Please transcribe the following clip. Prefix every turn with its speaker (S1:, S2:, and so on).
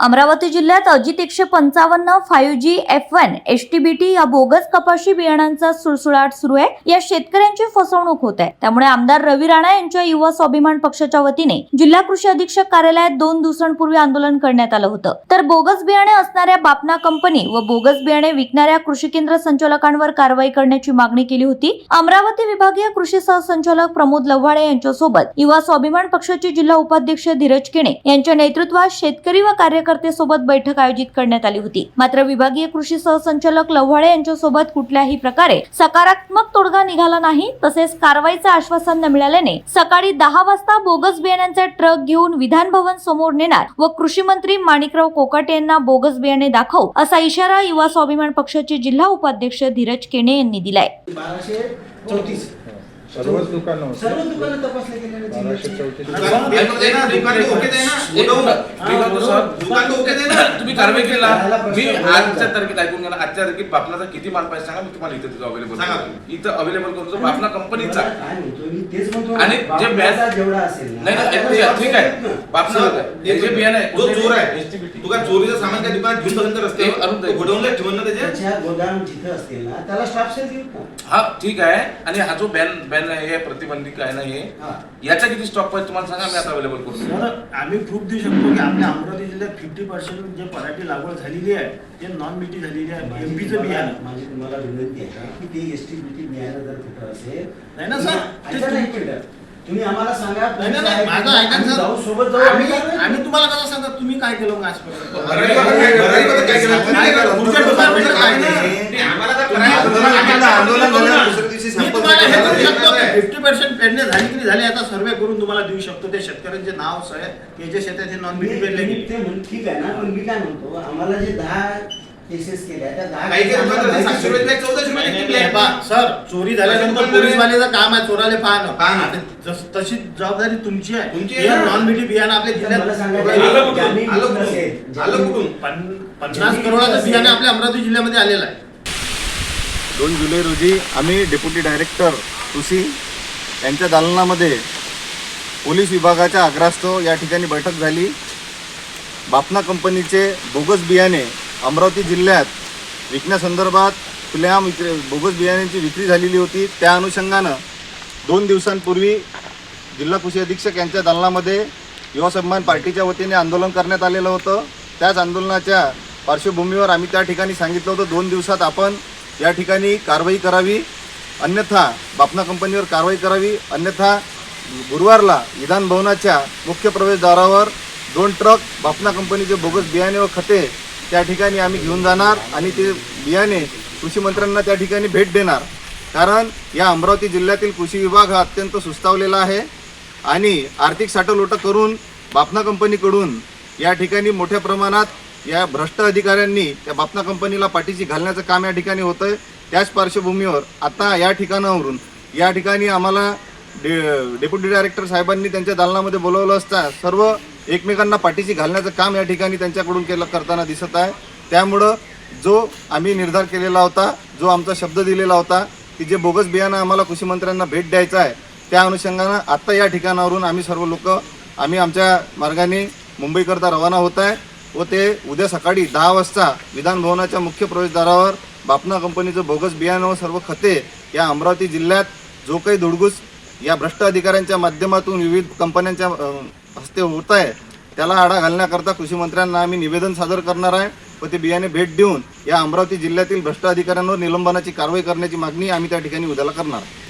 S1: अमरावती जिल्ह्यात अजित एकशे पंचावन्न five G F one H T B T या बोगस कपाशी बियाणांचा सुळसुळाट सुरू आहे. या शेतकऱ्यांची फसवणूक होत आहे. त्यामुळे आमदार रवी राणा यांच्या युवा स्वाभिमान पक्षाच्या वतीने जिल्हा कृषी अधीक्षक कार्यालयात दोन दिवसांपूर्वी आंदोलन करण्यात आलं होतं. तर बोगस बियाणे असणाऱ्या बापना कंपनी व बोगस बियाणे विकणाऱ्या कृषी केंद्र संचालकांवर कारवाई करण्याची मागणी केली होती. अमरावती विभागीय कृषी सहसंचालक प्रमोद लव्हाळे यांच्यासोबत युवा स्वाभिमान पक्षाचे जिल्हा उपाध्यक्ष धीरज केणे यांच्या नेतृत्वात शेतकरी व कार्यकर्तेसोबत बैठक आयोजित करण्यात आली होती. मात्र विभागीय कृषी सहसंचालक लव्हाळे यांच्यासोबत कुठल्याही प्रकारे सकारात्मक तोडगा निघाला नाही तसेच कारवाईचं आश्वासन न मिळाल्याने सकाळी दहा वाजता बोगस बियाण्यांचा ट्रक घेऊन विधान भवन समोर नेणार व कृषी मंत्री माणिकराव कोकाटे यांना बोगस बियाणे दाखव असा इशारा युवा स्वाभिमान पक्षाचे जिल्हा उपाध्यक्ष धीरज केणे यांनी दिलाय.
S2: चौतीस.
S3: सर्वच दुकानं
S2: सर्व दुकानं
S3: बाराशे. चौतीस.
S4: तुम्ही कारवाई केली मी. आजच्या तारखेत ऐकून आजच्या तारखेत बापनाचा किती माल पाहिजे सांगा. मी तुम्हाला इथे तिथं अवेलेबल
S5: सांगा.
S4: इथं अवेलेबल करून. बापना कंपनीचा
S2: मला काय म्हणतो मी तेच म्हणतो
S4: आणि जे
S2: बापनाचा
S4: बॅग-
S2: जेवढा असेल ना,
S4: नाही नाही ठीक आहे. बापना हे जे बियाणं आहे
S5: जो चोर आहे. तू काय चोरीचं सामान काय दुकानात घेऊन तर रस्ते
S4: ते आणून दे.
S5: गोडाऊनला ठेवून ना त्याचे
S2: त्याच्या गोदाम जिथं असतील ना त्याला स्टॉप सेल देऊ ना
S4: हा ठीक आहे. आणि हा जो बॅन बॅन आहे हे प्रतिबंधित आहे ना हे
S2: हा.
S4: याचा किती स्टॉक पाहिजे तुम्हाला सांगा मी आता अवेलेबल करून देतो.
S6: तर आम्ही प्रूफ देऊ शकतो की आपल्या अमरावती जिल्ह्यात फिफ्टी पर्सेंट जे पराठी लागवड झालेली आहे ते नॉन मिटी झालेली आहे
S2: माझी
S6: एमपीचं बियाणं
S2: माझी तुम्हाला विनंती आहे की ते एस टी बी टी बियाणं जर कुठं असेल
S6: नाही ना सर,
S2: तुम्ही-
S6: ते
S2: ऐका ना
S6: तुम-
S2: एक मिनिट. तुम्ही आम्हाला सांगा
S6: नाही नाही,
S2: आहे,
S6: माझं ऐका
S2: आम्ही जाऊ
S6: सर.
S2: सोबत जाऊ
S6: आम्ही
S2: आम्ही
S6: आम्ही तुम्हाला कसं सांगता तुम्ही काय केलं मग आजपर्यंत
S5: काय- काय?
S6: काय
S5: काय
S6: नाही?
S5: नाही, आम्हाला.
S2: आंदोलन-
S5: आम्ही
S6: करू
S5: झालं. दुसऱ्या दिवशी संपत
S6: फिफ्टी पर्सेंट पेरणे झाली की नाही झाली आता सर्वे करून तुम्हाला देऊ शकतो ते शेतकऱ्यांचे नाव सह त्याच्या शेतात नॉन
S2: मी-
S6: मिटी पेरले गेले
S2: ते म्हण- ठीक आहे ना पण मी काय म्हणतो आम्हाला जे दहा केसेस केल्या त्या दहा
S5: काही काही
S2: cases
S5: दुकानदार
S2: आम्हाला
S5: सातशे रुपये बॅग चौदाशे रुपये
S6: नाही,
S5: विकते
S6: नाही,
S5: bag.
S6: बा, सर चोरी झाल्यानंतर पोलीसवाल्याचं काम आहे चोराले पाहणं
S5: पाहणं.
S6: आता जस- तशी जबाबदारी तुमची आहे
S5: तुमची आहे ना.
S6: नॉन मिटी बियाणं आपल्या
S2: तर मला
S6: जिल्ह्यात
S2: सांगा
S5: आलं कुठून?
S2: ज्यांनी
S5: आलं
S2: विकलं
S5: कुठून?
S2: असेल,
S5: आलं
S2: ज्यांनी-
S5: कुठून?
S6: पन- पन्नास करोडाचं बियाणं आपल्या अमरावती जिल्ह्यामध्ये आलेलं आहे
S7: दोन जुलै रोजी आम्ही डेप्युटी डायरेक्टर कृषी यांच्या दालनामध्ये पोलीस विभागाच्या आग्रहास्तव या ठिकाणी बैठक झाली. बापना कंपनीचे बोगस बियाणे अमरावती जिल्ह्यात विकण्यासंदर्भात खुलेआम विक्री बोगस बियाण्यांची विक्री झालेली होती. त्या अनुषंगानं दोन दिवसांपूर्वी जिल्हा कृषी अधीक्षक यांच्या दालनामध्ये युवा सन्मान पार्टीच्या वतीने आंदोलन करण्यात आलेलं होतं. त्याच आंदोलनाच्या पार्श्वभूमीवर आम्ही त्या ठिकाणी सांगितलं होतं दोन दिवसात आपण या ठिकाणी कारवाई करावी. अन्यथा बापना कंपनीवर कारवाई करावी अन्यथा गुरुवारला विधानभवनाच्या मुख्य प्रवेशद्वारावर दोन ट्रक बापना कंपनीचे बोगस बियाणे व खते त्या ठिकाणी आम्ही घेऊन जाणार आणि ते बियाणे कृषी मंत्र्यांना त्या ठिकाणी भेट देणार. कारण या अमरावती जिल्ह्यातील कृषी विभाग हा अत्यंत सुस्तावलेला आहे आणि आर्थिक साठवलोट करून बापना कंपनीकडून या ठिकाणी मोठ्या प्रमाणात या भ्रष्ट अधिकाऱ्यांनी त्या बापना कंपनीला पाठीशी घालण्याचं काम या ठिकाणी होतं आहे त्याच पार्श्वभूमीवर आता या ठिकाणावरून या ठिकाणी आम्हाला डे डेप्युटी डायरेक्टर साहेबांनी त्यांच्या दालनामध्ये बोलवलं असता सर्व एकमेकांना पाठीशी घालण्याचं काम या ठिकाणी त्यांच्याकडून केलं करताना दिसत आहे. त्यामुळं जो आम्ही निर्धार केलेला होता जो आमचा शब्द दिलेला होता की जे बोगस बियाणं आम्हाला कृषी मंत्र्यांना भेट द्यायचं आहे त्या अनुषंगानं आत्ता या ठिकाणावरून आम्ही सर्व लोक आम्ही आमच्या मार्गाने मुंबईकरता रवाना होत आहे व ते उद्या सकाळी दहा वाजता विधानभवनाच्या मुख्य प्रवेशद्वारावर बापना कंपनीचं बोगस बियाणं व सर्व खते या अमरावती जिल्ह्यात जो काही धुडगूस या भ्रष्ट अधिकाऱ्यांच्या माध्यमातून विविध कंपन्यांच्या हस्ते होत आहे त्याला आडा घालण्याकरता कृषीमंत्र्यांना आम्ही निवेदन सादर करणार आहे व ते बियाणे भेट देऊन या अमरावती जिल्ह्यातील भ्रष्ट अधिकाऱ्यांवर निलंबनाची कारवाई करण्याची मागणी आम्ही त्या ठिकाणी उद्याला करणार. आहे